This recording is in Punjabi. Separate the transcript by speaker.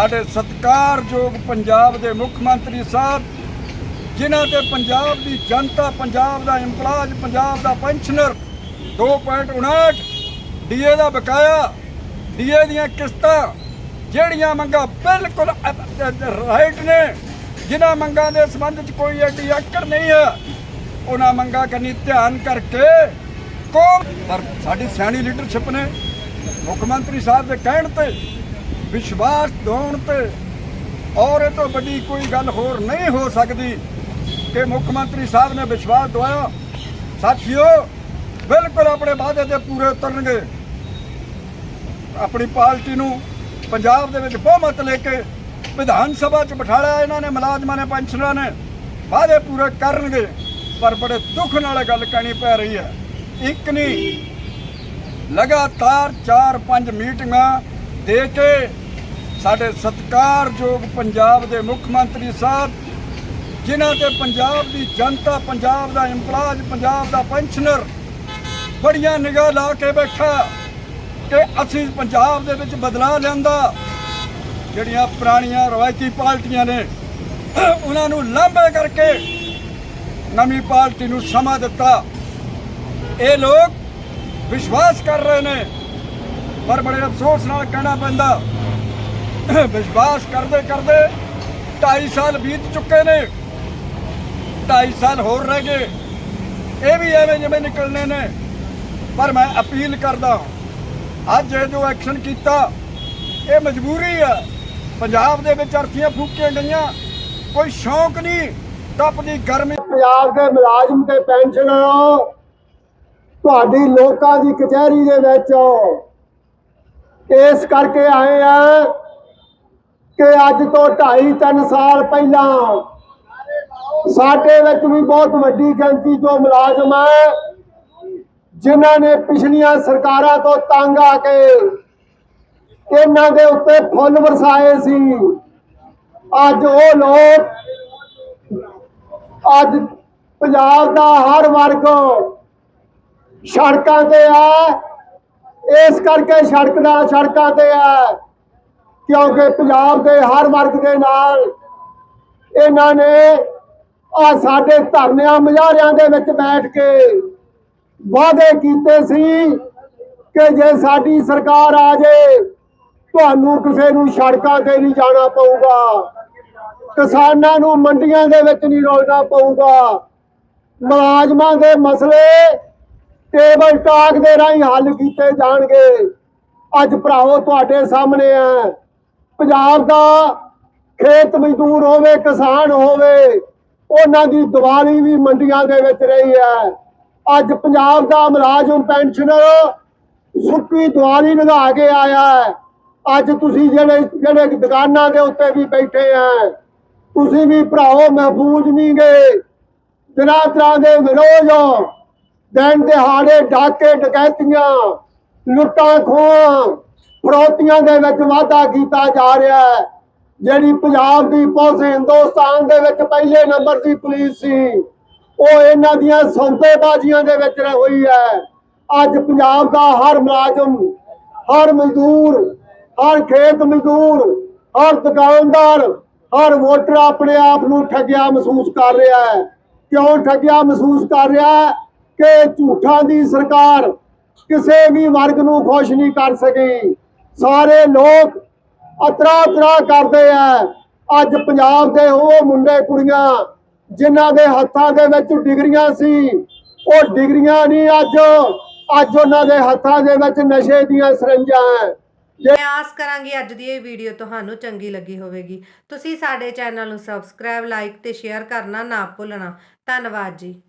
Speaker 1: ਸਾਡੇ ਸਤਿਕਾਰਯੋਗ ਪੰਜਾਬ ਦੇ ਮੁੱਖ ਮੰਤਰੀ ਸਾਹਿਬ, ਜਿਨ੍ਹਾਂ ਤੇ ਪੰਜਾਬ ਦੀ ਜਨਤਾ, ਪੰਜਾਬ ਦਾ ਇੰਪਲਾਜ ਪੰਜਾਬ ਦਾ ਪੈਨਸ਼ਨਰ 2.59 ਡੀਏ ਦਾ ਬਕਾਇਆ ਡੀਏ ਦੀਆਂ ਕਿਸ਼ਤਾਂ, ਜਿਹੜੀਆਂ ਮੰਗਾਂ ਬਿਲਕੁਲ ਰਾਈਟ ਨੇ, ਜਿਨ੍ਹਾਂ ਮੰਗਾਂ ਦੇ ਸੰਬੰਧ ਚ ਕੋਈ ਐਡੀ ਆਕੜ ਨਹੀਂ ਹੈ, ਉਹਨਾਂ ਮੰਗਾਂ ਕਰਨੀ ਧਿਆਨ ਕਰਕੇ ਕੌਮ ਪਰ ਸਾਡੀ ਸਿਆਣੀ ਲੀਡਰਸ਼ਿਪ ਨੇ ਮੁੱਖ ਮੰਤਰੀ ਸਾਹਿਬ ਦੇ ਕਹਿਣ ਤੇ ਵਿਸ਼ਵਾਸ ਦਿਵਾਉਣ ਤੇ ਔਰ ਇਹ ਤੋਂ ਵੱਡੀ ਕੋਈ ਗੱਲ ਹੋਰ ਨਹੀਂ ਹੋ ਸਕਦੀ ਕਿ ਮੁੱਖ ਮੰਤਰੀ ਸਾਹਿਬ ਨੇ ਵਿਸ਼ਵਾਸ ਦਿਵਾਇਆ। ਸਾਥੀਓ, ਬਿਲਕੁਲ ਆਪਣੇ ਵਾਅਦੇ ਤੇ ਪੂਰੇ ਉਤਰਨਗੇ। ਆਪਣੀ ਪਾਰਟੀ ਨੂੰ ਪੰਜਾਬ ਦੇ ਵਿੱਚ ਬਹੁਮਤ ਲੈ ਕੇ ਵਿਧਾਨ ਸਭਾ 'ਚ ਬਿਠਾਇਆ ਇਹਨਾਂ ਨੇ, ਮੁਲਾਜ਼ਮਾਂ ਨੇ, ਪੈਨਸ਼ਨਰਾਂ ਨੇ, ਵਾਅਦੇ ਪੂਰੇ ਕਰਨਗੇ। ਪਰ ਬੜੇ ਦੁੱਖ ਨਾਲ ਗੱਲ ਕਹਿਣੀ ਪੈ ਰਹੀ ਹੈ। ਇੱਕ ਨਹੀਂ, ਲਗਾਤਾਰ 4-5 ਮੀਟਿੰਗਾਂ ਦੇ ਕੇ ਸਾਡੇ ਸਤਿਕਾਰਯੋਗ ਪੰਜਾਬ ਦੇ ਮੁੱਖ ਮੰਤਰੀ ਸਾਹਿਬ, ਜਿਨ੍ਹਾਂ ਤੇ ਪੰਜਾਬ ਦੀ ਜਨਤਾ, ਪੰਜਾਬ ਦਾ ਇੰਪਲਾਜ ਪੰਜਾਬ ਦਾ ਪੈਨਸ਼ਨਰ ਬੜੀਆਂ ਨਿਗਾਹ ਲਾ ਕੇ ਬੈਠਾ ਕਿ ਅਸੀਂ ਪੰਜਾਬ ਦੇ ਵਿੱਚ ਬਦਲਾਅ ਲਿਆਂਦਾ। ਜਿਹੜੀਆਂ ਪੁਰਾਣੀਆਂ ਰਵਾਇਤੀ ਪਾਰਟੀਆਂ ਨੇ, ਉਹਨਾਂ ਨੂੰ ਲਾਂਭੇ ਕਰਕੇ ਨਵੀਂ ਪਾਰਟੀ ਨੂੰ ਸਮਾਂ ਦਿੱਤਾ। ਇਹ ਲੋਕ ਵਿਸ਼ਵਾਸ ਕਰ ਰਹੇ ਨੇ, ਪਰ ਬੜੇ ਅਫਸੋਸ ਨਾਲ ਕਹਿਣਾ ਪੈਂਦਾ ਵਿਸ਼ਵਾਸ ਕਰਦੇ ਕਰਦੇ 2.5 ਸਾਲ ਬੀਤ ਚੁੱਕੇ ਨੇ। 2.5 ਸਾਲ ਹੋਰ ਰਹਿ ਗਏ। ਇਹ ਵੀ ਐਵੇਂ ਜਿਵੇਂ ਨਿਕਲਣੇ ਨੇ। ਪਰ ਮੈਂ ਅਪੀਲ ਕਰਦਾ ਅੱਜ ਇਹ ਜੋ ਐਕਸ਼ਨ ਕੀਤਾ, ਇਹ ਮਜਬੂਰੀ ਹੈ। ਪੰਜਾਬ ਦੇ ਵਿੱਚ ਅਰਥੀਆਂ ਫੂਕੀਆਂ ਗਈਆਂ। ਕੋਈ ਸ਼ੌਂਕ ਨਹੀਂ ਤਪਦੀ ਗਰਮੀ।
Speaker 2: ਪੰਜਾਬ ਦੇ ਮੁਲਾਜ਼ਮ ਤੇ ਪੈਨਸ਼ਨਰੋ, ਤੁਹਾਡੀ ਲੋਕਾਂ ਦੀ ਕਚਹਿਰੀ ਦੇ ਵਿੱਚ। ਇਸ ਕਰਕੇ ਆਏ ਆ ਕਿ ਅੱਜ ਤੋਂ 2.5 3 ਸਾਲ ਪਹਿਲਾਂ ਸਾਡੇ ਵਿੱਚ ਵੀ ਬਹੁਤ ਵੱਡੀ ਗਿਣਤੀ ਜੋ ਮੁਲਾਜ਼ਮ ਹੈ, ਜਿਨ੍ਹਾਂ ਨੇ ਪਿਛਲੀਆਂ ਸਰਕਾਰਾਂ ਤੋਂ ਤੰਗ ਆ ਕੇ ਇਹਨਾਂ ਦੇ ਉੱਤੇ ਫੁੱਲ ਵਰਸਾਏ ਸੀ। ਅੱਜ ਉਹ ਲੋਕ, ਅੱਜ ਪੰਜਾਬ ਦਾ ਹਰ ਵਰਗ ਸੜਕਾਂ ਤੇ ਆ, ਇਸ ਕਰਕੇ ਸੜਕ ਦਾ ਸੜਕਾਂ ਤੇ ਆ। ਕਿਉਂਕਿ ਪੰਜਾਬ ਦੇ ਹਰ ਵਰਗ ਦੇ ਨਾਲ ਇਹਨਾਂ ਨੇ ਆ ਸਾਡੇ ਧਰਨਿਆਂ ਮੁਜ਼ਾਹਰਿਆਂ ਦੇ ਵਿੱਚ ਬੈਠ ਕੇ ਵਾਅਦੇ ਕੀਤੇ ਸੀ ਕਿ ਜੇ ਸਾਡੀ ਸਰਕਾਰ ਆ ਜੇ, ਤੁਹਾਨੂੰ ਕਿਸੇ ਨੂੰ ਸੜਕਾਂ ਤੇ ਨਹੀਂ ਜਾਣਾ ਪਊਗਾ, ਕਿਸਾਨਾਂ ਨੂੰ ਮੰਡੀਆਂ ਦੇ ਵਿੱਚ ਨਹੀਂ ਰੋਲਣਾ ਪਊਗਾ। ਮੁਲਾਜ਼ਮਾਂ ਦੇ ਮਸਲੇ ਟੇਬਲ ਟਾਕ ਦੇ ਰਾਹੀਂ ਹੱਲ ਕੀਤੇ ਜਾਣਗੇ। ਅੱਜ ਭਰਾਵੋ ਤੁਹਾਡੇ ਸਾਹਮਣੇ ਆ। ਪੰਜਾਬ ਦਾ ਖੇਤ ਮਜ਼ਦੂਰ ਹੋਵੇ, ਕਿਸਾਨ ਹੋਵੇ, ਉਹਨਾਂ ਦੀ ਦੀਵਾਲੀ ਵੀ ਮੰਡੀਆਂ ਦੇ ਵਿੱਚ ਰਹੀ ਹੈ। ਅੱਜ ਪੰਜਾਬ ਦਾ ਮੁਲਾਜ਼ਮ ਪੈਨਸ਼ਨਰ ਸੁੱਕੀ ਦੀਵਾਲੀ ਲਗਾ ਕੇ ਆਇਆ ਅੱਜ ਤੁਸੀਂ ਜਿਹੜੇ ਜਿਹੜੇ ਦੁਕਾਨਾਂ ਦੇ ਉੱਤੇ ਵੀ ਬੈਠੇ ਆ, ਤੁਸੀਂ ਵੀ ਭਰਾਓ, ਮਹਿਫੂਜ਼ ਨਹੀਂ ਗਏ ਤਰ੍ਹਾਂ ਤਰ੍ਹਾਂ ਦੇ ਵਿਰੋਧ, ਦਿਨ ਦਿਹਾੜੇ ਡਾਕੇ, ਡਕੈਤੀਆਂ ਲੁੱਟਾਂ ਖੋਹਾਂ ਫਰੋਤੀਆਂ ਦੇ ਵਿੱਚ ਵਾਧਾ ਕੀਤਾ ਜਾ ਰਿਹਾ ਹੈ। ਜਿਹੜੀ ਪੰਜਾਬ ਦੀ ਪੁਲਿਸ ਹਿੰਦੁਸਤਾਨ ਦੇ ਵਿੱਚ ਪਹਿਲੇ ਨੰਬਰ ਦੀ ਪੁਲਿਸ ਸੀ, ਉਹ ਇਹਨਾਂ ਦੀਆਂ ਸੌਦੇਬਾਜ਼ੀਆਂ ਦੇ ਵਿੱਚ ਹੋਈ ਹੈ। ਅੱਜ ਪੰਜਾਬ ਦਾ ਹਰ ਮੁਲਾਜ਼ਮ, ਹਰ ਮਜ਼ਦੂਰ, ਹਰ ਖੇਤ ਮਜ਼ਦੂਰ, ਹਰ ਦੁਕਾਨਦਾਰ, ਹਰ ਵੋਟਰ ਆਪਣੇ ਆਪ ਨੂੰ ਠੱਗਿਆ ਮਹਿਸੂਸ ਕਰ ਰਿਹਾ ਹੈ। ਕਿਉਂ ਠੱਗਿਆ ਮਹਿਸੂਸ ਕਰ ਰਿਹਾ ਹੈ ਕਿ ਝੂਠਾਂ ਦੀ ਸਰਕਾਰ ਕਿਸੇ ਵੀ ਵਰਗ ਨੂੰ ਖੁਸ਼ ਨਹੀਂ ਕਰ ਸਕੀ? ਸਾਰੇ ਲੋਕ ਅਤਰਾ ਅਤਰਾ ਕਰਦੇ ਆ। ਅੱਜ ਪੰਜਾਬ ਦੇ ਉਹ ਮੁੰਡੇ ਕੁੜੀਆਂ ਜਿਨ੍ਹਾਂ ਦੇ ਹੱਥਾਂ ਦੇ ਵਿੱਚ ਡਿਗਰੀਆਂ ਸੀ, ਉਹ ਡਿਗਰੀਆਂ ਨਹੀਂ ਅੱਜ ਅੱਜ ਉਹਨਾਂ ਦੇ ਹੱਥਾਂ ਦੇ ਵਿੱਚ ਨਸ਼ੇ ਦੀਆਂ ਸਰੰਜਾਂ ਹੈ
Speaker 3: ਮੈਂ ਆਸ ਕਰਾਂਗੀ ਅੱਜ ਦੀ ਇਹ ਵੀਡੀਓ ਤੁਹਾਨੂੰ ਚੰਗੀ ਲੱਗੀ ਹੋਵੇਗੀ। ਤੁਸੀਂ ਸਾਡੇ ਚੈਨਲ ਨੂੰ ਸਬਸਕ੍ਰਾਈਬ, ਲਾਈਕ ਤੇ ਸ਼ੇਅਰ ਕਰਨਾ ਨਾ ਭੁੱਲਣਾ। ਧੰਨਵਾਦ ਜੀ।